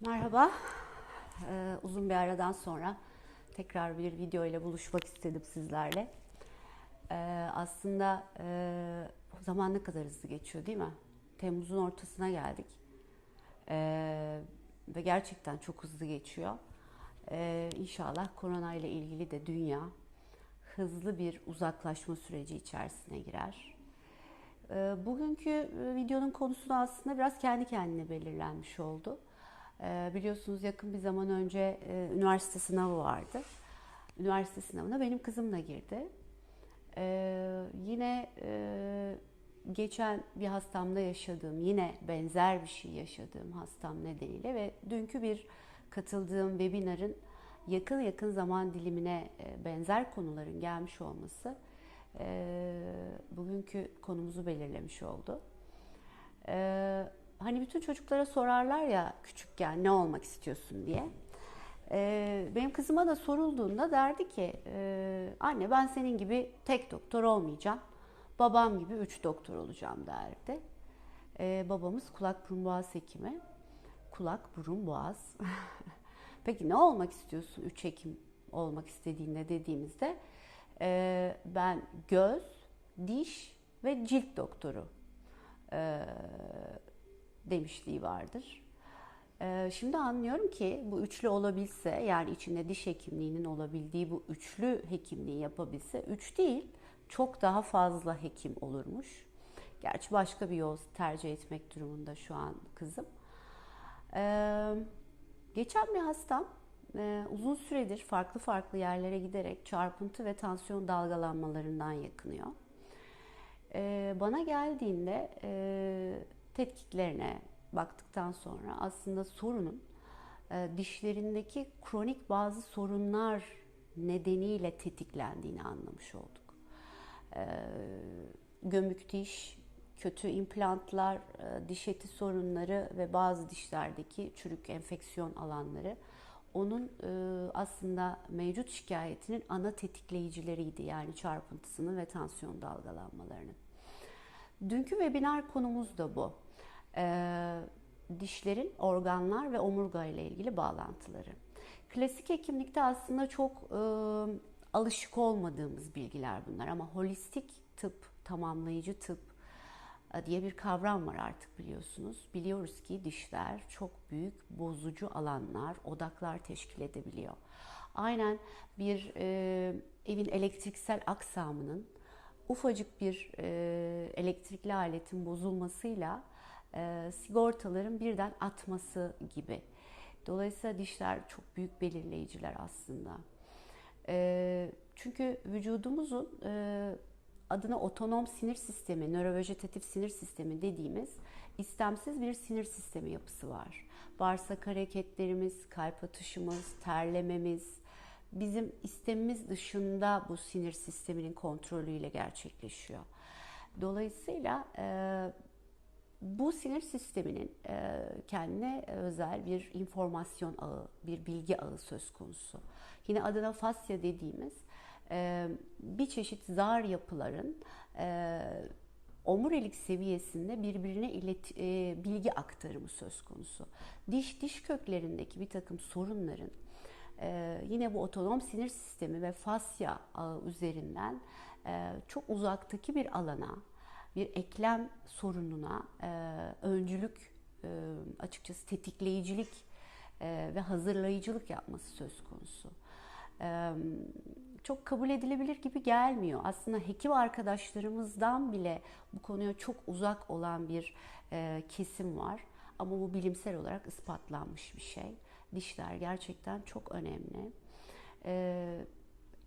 Merhaba. Ee, uzun bir aradan sonra tekrar bir video ile buluşmak istedim sizlerle. Ee, aslında e, zaman ne kadar hızlı geçiyor değil mi? Temmuz'un ortasına geldik. Ee, ve gerçekten çok hızlı geçiyor. Ee, inşallah korona ile ilgili de dünya hızlı bir uzaklaşma süreci içerisine girer. Ee, bugünkü e, videonun konusu da aslında biraz kendi kendine belirlenmiş oldu. Ee, biliyorsunuz yakın bir zaman önce e, üniversite sınavı vardı. Üniversite sınavına benim kızım da girdi. Ee, yine e, geçen bir hastamda yaşadığım, yine benzer bir şey yaşadığım hastam nedeniyle ve dünkü bir katıldığım webinarın yakın yakın zaman dilimine e, benzer konuların gelmiş olması bugünkü konumuzu belirlemiş oldu. Hani bütün çocuklara sorarlar ya küçükken ne olmak istiyorsun diye. E, benim kızıma da sorulduğunda derdi ki e, anne ben senin gibi tek doktor olmayacağım. Babam gibi üç doktor olacağım derdi. E, babamız kulak burun boğaz hekimi. Kulak burun boğaz. Peki ne olmak istiyorsun üç hekim olmak istediğinde dediğimizde e, ben göz, diş ve cilt doktoru e, demişliği vardır. E, şimdi anlıyorum ki bu üçlü olabilse yani içinde diş hekimliğinin olabildiği bu üçlü hekimliği yapabilse üç değil çok daha fazla hekim olurmuş. Gerçi başka bir yol tercih etmek durumunda şu an kızım. Ee, geçen bir hastam e, uzun süredir farklı farklı yerlere giderek çarpıntı ve tansiyon dalgalanmalarından yakınıyor. Ee, bana geldiğinde e, tetkiklerine baktıktan sonra aslında sorunun e, dişlerindeki kronik bazı sorunlar nedeniyle tetiklendiğini anlamış olduk. Ee, gömük diş, kötü implantlar, e, diş eti sorunları ve bazı dişlerdeki çürük enfeksiyon alanları onun e, aslında mevcut şikayetinin ana tetikleyicileriydi yani çarpıntısının ve tansiyon dalgalanmalarının. Dünkü webinar konumuz da bu. E, dişlerin organlar ve omurga ile ilgili bağlantıları. Klasik hekimlikte aslında çok e, alışık olmadığımız bilgiler bunlar ama holistik tıp, tamamlayıcı tıp diye bir kavram var artık biliyorsunuz. Biliyoruz ki dişler çok büyük bozucu alanlar, odaklar teşkil edebiliyor. Aynen bir e, evin elektriksel aksamının ufacık bir e, elektrikli aletin bozulmasıyla e, sigortaların birden atması gibi. Dolayısıyla dişler çok büyük belirleyiciler aslında. E, çünkü vücudumuzun e, adına otonom sinir sistemi, nörovejetatif sinir sistemi dediğimiz istemsiz bir sinir sistemi yapısı var. Bağırsak hareketlerimiz, kalp atışımız, terlememiz bizim istemimiz dışında bu sinir sisteminin kontrolüyle gerçekleşiyor. Dolayısıyla bu sinir sisteminin e, kendine özel bir informasyon ağı, bir bilgi ağı söz konusu. Yine adına fasya dediğimiz e, bir çeşit zar yapıların e, omurilik seviyesinde birbirine ilet, bilgi aktarımı söz konusu. Diş diş köklerindeki bir takım sorunların yine bu otonom sinir sistemi ve fasya ağı üzerinden çok uzaktaki bir alana, bir eklem sorununa öncülük, açıkçası tetikleyicilik ve hazırlayıcılık yapması söz konusu çok kabul edilebilir gibi gelmiyor. Aslında hekim arkadaşlarımızdan bile bu konuya çok uzak olan bir kesim var. Ama bu bilimsel olarak ispatlanmış bir şey. Dişler gerçekten çok önemli.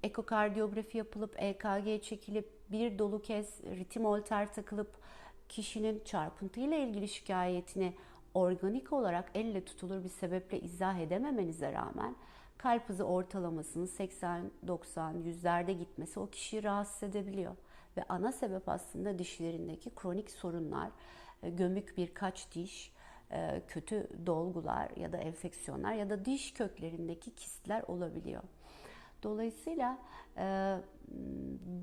Ekokardiyografi yapılıp EKG çekilip bir dolu kez ritim holter takılıp kişinin çarpıntıyla ilgili şikayetini organik olarak elle tutulur bir sebeple izah edememenize rağmen kalp hızı ortalamasının 80-90 yüzlerde gitmesi o kişiyi rahatsız edebiliyor. Ve ana sebep aslında dişlerindeki kronik sorunlar, e, gömük birkaç diş, e, kötü dolgular ya da enfeksiyonlar ya da diş köklerindeki kistler olabiliyor. Dolayısıyla e,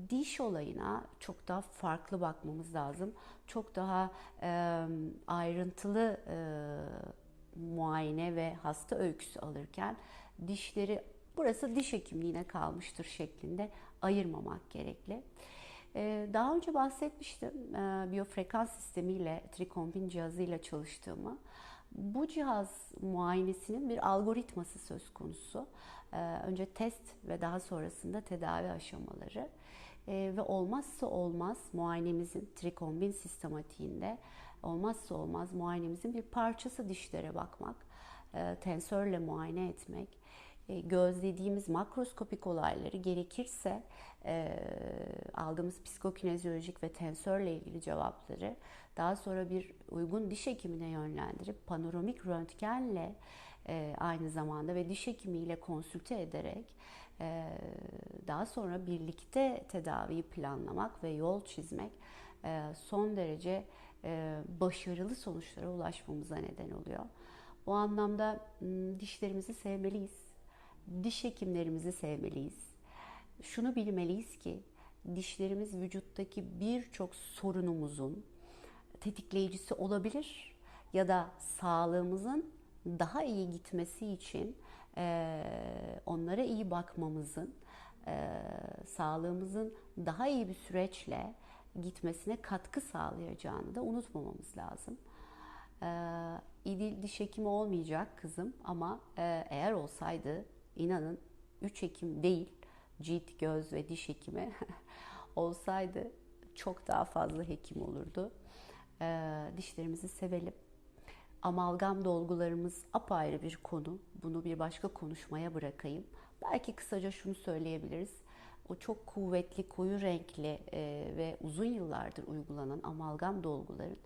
diş olayına çok daha farklı bakmamız lazım. Çok daha e, ayrıntılı e, muayene ve hasta öyküsü alırken dişleri burası diş hekimliğine kalmıştır şeklinde ayırmamak gerekli. Ee, daha önce bahsetmiştim e, biyofrekans sistemiyle, trikombin cihazıyla çalıştığımı. Bu cihaz muayenesinin bir algoritması söz konusu. Ee, önce test ve daha sonrasında tedavi aşamaları. Ee, ve olmazsa olmaz muayenemizin trikombin sistematiğinde olmazsa olmaz muayenemizin bir parçası dişlere bakmak, e, tensörle muayene etmek, gözlediğimiz makroskopik olayları gerekirse e, aldığımız psikokinezyolojik ve tensörle ilgili cevapları daha sonra bir uygun diş hekimine yönlendirip panoramik röntgenle e, aynı zamanda ve diş hekimiyle konsülte ederek e, daha sonra birlikte tedaviyi planlamak ve yol çizmek e, son derece e, başarılı sonuçlara ulaşmamıza neden oluyor. Bu anlamda dişlerimizi sevmeliyiz. Diş hekimlerimizi sevmeliyiz. Şunu bilmeliyiz ki dişlerimiz vücuttaki birçok sorunumuzun tetikleyicisi olabilir ya da sağlığımızın daha iyi gitmesi için onlara iyi bakmamızın, sağlığımızın daha iyi bir süreçle gitmesine katkı sağlayacağını da unutmamamız lazım. İyi diş hekimi olmayacak kızım ama eğer olsaydı inanın 3 hekim değil cilt, göz ve diş hekimi olsaydı çok daha fazla hekim olurdu. Dişlerimizi sevelim Amalgam dolgularımız apayrı bir konu. Bunu bir başka konuşmaya bırakayım. Belki kısaca şunu söyleyebiliriz. O çok kuvvetli, koyu renkli e, ve uzun yıllardır uygulanan amalgam dolguların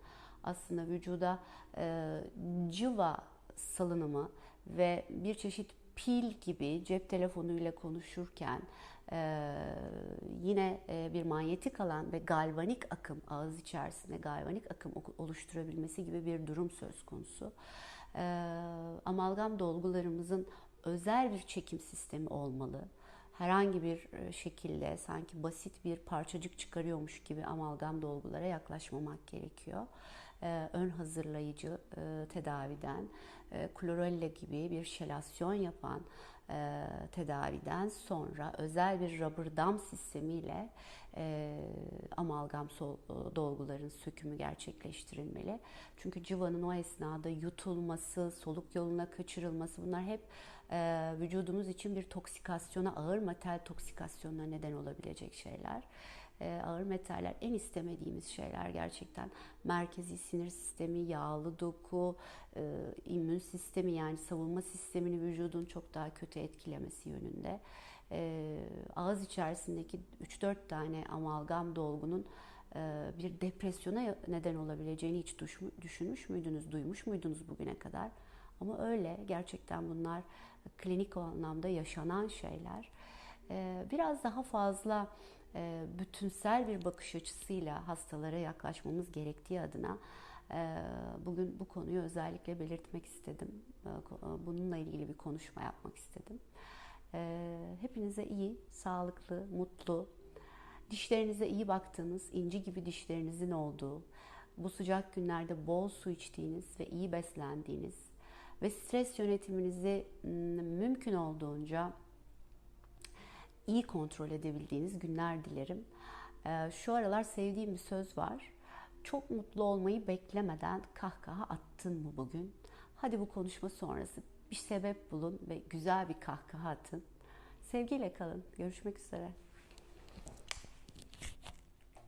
aslında vücuda e, cıva salınımı ve bir çeşit pil gibi cep telefonuyla konuşurken ee, yine e, bir manyetik alan ve galvanik akım ağız içerisinde galvanik akım oluşturabilmesi gibi bir durum söz konusu. Ee, amalgam dolgularımızın özel bir çekim sistemi olmalı. Herhangi bir e, şekilde sanki basit bir parçacık çıkarıyormuş gibi amalgam dolgulara yaklaşmamak gerekiyor. Ee, ön hazırlayıcı e, tedaviden e, klorella gibi bir şelasyon yapan e, tedaviden sonra özel bir rubber dam sistemiyle e, amalgam sol, e, dolguların sökümü gerçekleştirilmeli. Çünkü civanın o esnada yutulması, soluk yoluna kaçırılması bunlar hep e, vücudumuz için bir toksikasyona, ağır metal toksikasyonuna neden olabilecek şeyler ağır metaller en istemediğimiz şeyler gerçekten merkezi sinir sistemi, yağlı doku, e, immün sistemi yani savunma sistemini vücudun çok daha kötü etkilemesi yönünde. E, ağız içerisindeki 3-4 tane amalgam dolgunun e, bir depresyona neden olabileceğini hiç düşünmüş müydünüz, duymuş muydunuz bugüne kadar? Ama öyle gerçekten bunlar klinik anlamda yaşanan şeyler. E, biraz daha fazla bütünsel bir bakış açısıyla hastalara yaklaşmamız gerektiği adına e, bugün bu konuyu özellikle belirtmek istedim. E, bununla ilgili bir konuşma yapmak istedim. Hepinize iyi, sağlıklı, mutlu, dişlerinize iyi baktığınız, inci gibi dişlerinizin olduğu, bu sıcak günlerde bol su içtiğiniz ve iyi beslendiğiniz ve stres yönetiminizi mümkün olduğunca iyi kontrol edebildiğiniz günler dilerim. Ee, şu aralar sevdiğim bir söz var. Çok mutlu olmayı beklemeden kahkaha attın mı bugün? Hadi bu konuşma sonrası bir sebep bulun ve güzel bir kahkaha atın. Sevgiyle kalın. Görüşmek üzere.